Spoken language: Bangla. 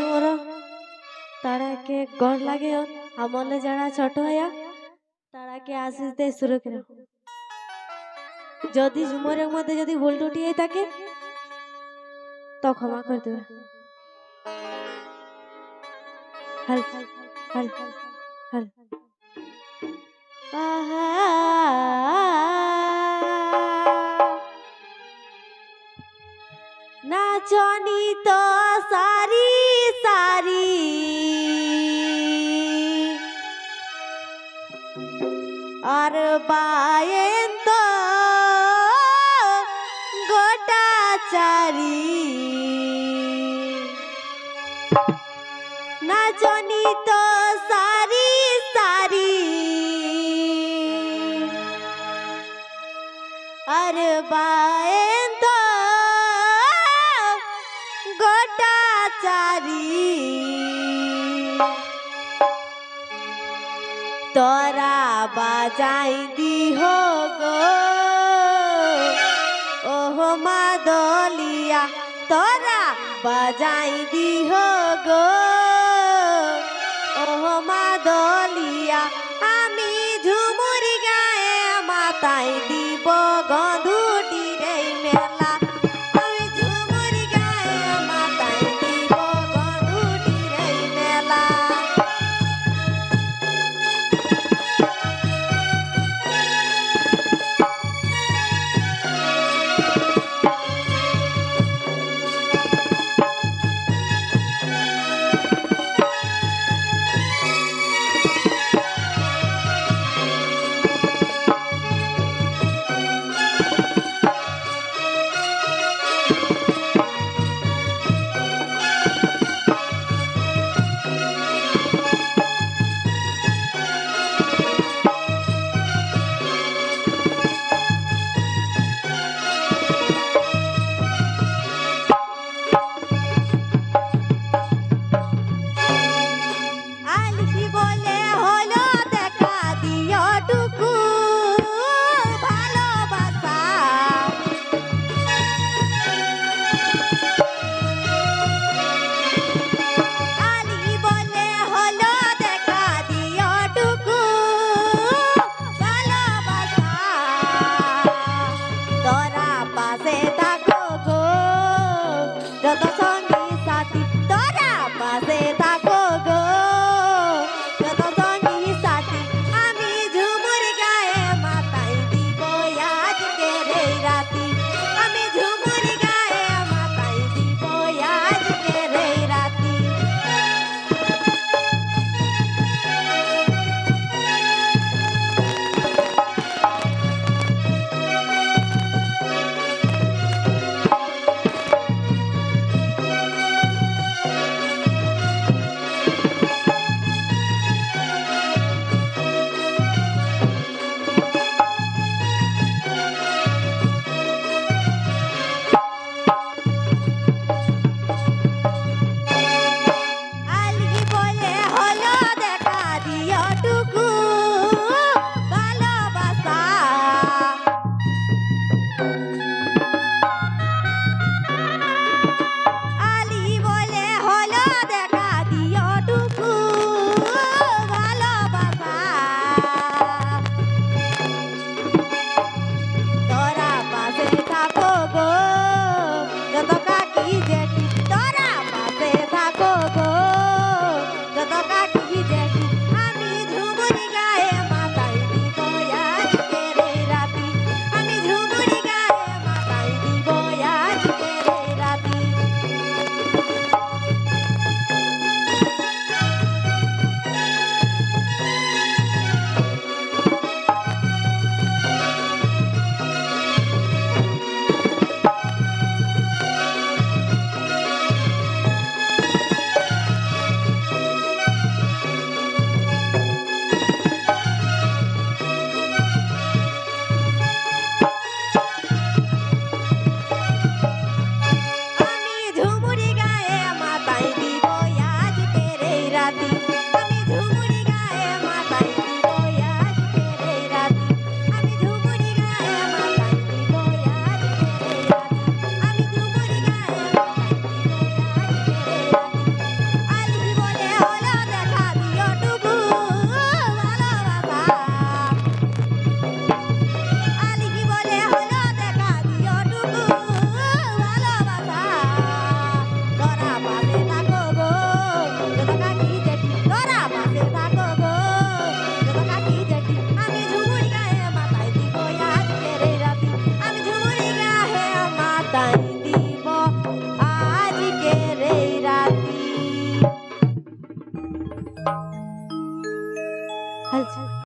ছেলে বড়। তারাকে গড় লাগে আমলে যারা ছোট হয়া তারাকে আশিস দেয় সুরক্ষিত। যদি ঝুমরের মধ্যে যদি ভুল টুটি হয়ে থাকে, তো ক্ষমা করে দেবে। হাল হাল হাল হাল। আহা নাচনি তো সারি সারি। আর বায়েন তো গোটা চারি। নাচনি তো সারি সারি। আর বায়েন তোরা বাজাই দিহ গো। ওহ মাদলিয়া তোরা বাজাই দিহ গো। ওহ মাদলিয়া